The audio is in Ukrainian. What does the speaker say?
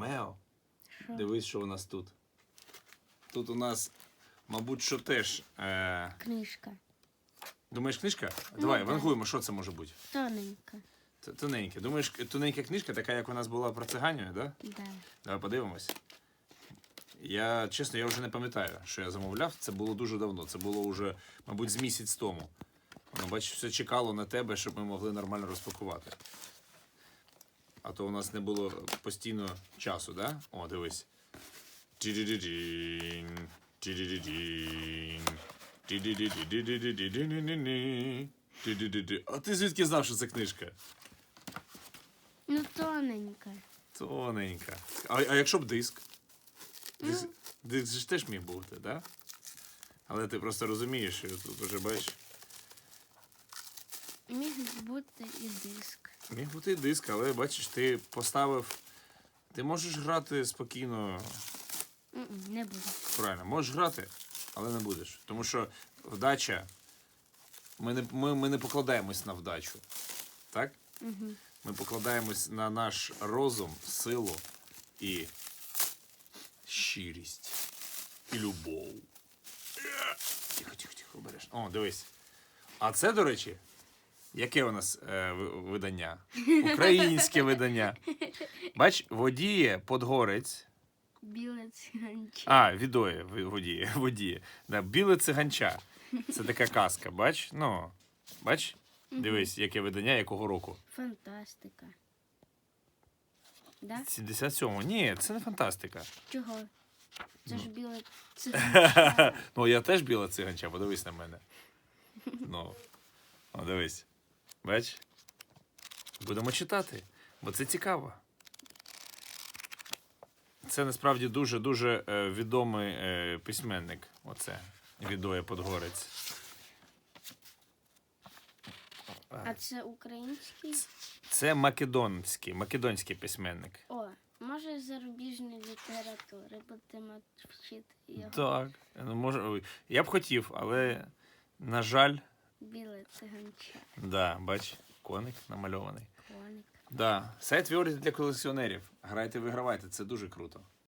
Ромео, дивись, що у нас тут. Тут у нас, мабуть, що теж. Е... Книжка. Думаєш, книжка? Ну, Давай, так. вангуємо, що це може бути. Тоненька. Т- Тоненьке. Думаєш, тоненька книжка, така, як у нас була про циганію, да? Да. Давай подивимось. Я, чесно, я вже не пам'ятаю, що я замовляв. Це було дуже давно. Це було вже, мабуть, з місяць тому. Воно, бачиш, все чекало на тебе, щоб ми могли нормально розпакувати. А то у нас не було постійно часу, да? О, дивись. А ти звідки знав, що це книжка? Ну, тоненька. Тоненька. А а якщо б диск? Диск, диск ж теж міг бути, так? Да? Але ти просто розумієш, що тут вже бачиш. Міг бути і диск. Міг бути диск, але бачиш, ти поставив. Ти можеш грати спокійно, М-м, Не буду. правильно, можеш грати, але не будеш. Тому що вдача. Ми не, ми, ми не покладаємось на вдачу. Так? Угу. Ми покладаємось на наш розум, силу і щирість. І любов. Тихо, тихо, тихо, обереш. О, дивись. А це, до речі, яке у нас е, видання? Українське видання. Бач, водіє Подгорець. Біле циганче. А, відоє, водіє, водіє. Да, біле циганча. Це така казка, бач? Ну, бач? Дивись, яке видання, якого року. Фантастика. Да? 77-му. Ні, це не фантастика. Чого? Це ж біле циганче. Ну, я теж біла циганча, подивись на мене. Ну, о, дивись. Бач? Будемо читати, бо це цікаво. Це насправді дуже-дуже е, відомий е, письменник. Оце. Відоє Подгорець. А це український? Це македонський, македонський письменник. О, може зарубіжної літератури будемо вчити його. Так. Ну, може, я б хотів, але, на жаль, Біле циганче. да, бач, коник намальований. Коник. Да. Сайт Віоріті для колекціонерів. Грайте, вигравайте, це дуже круто.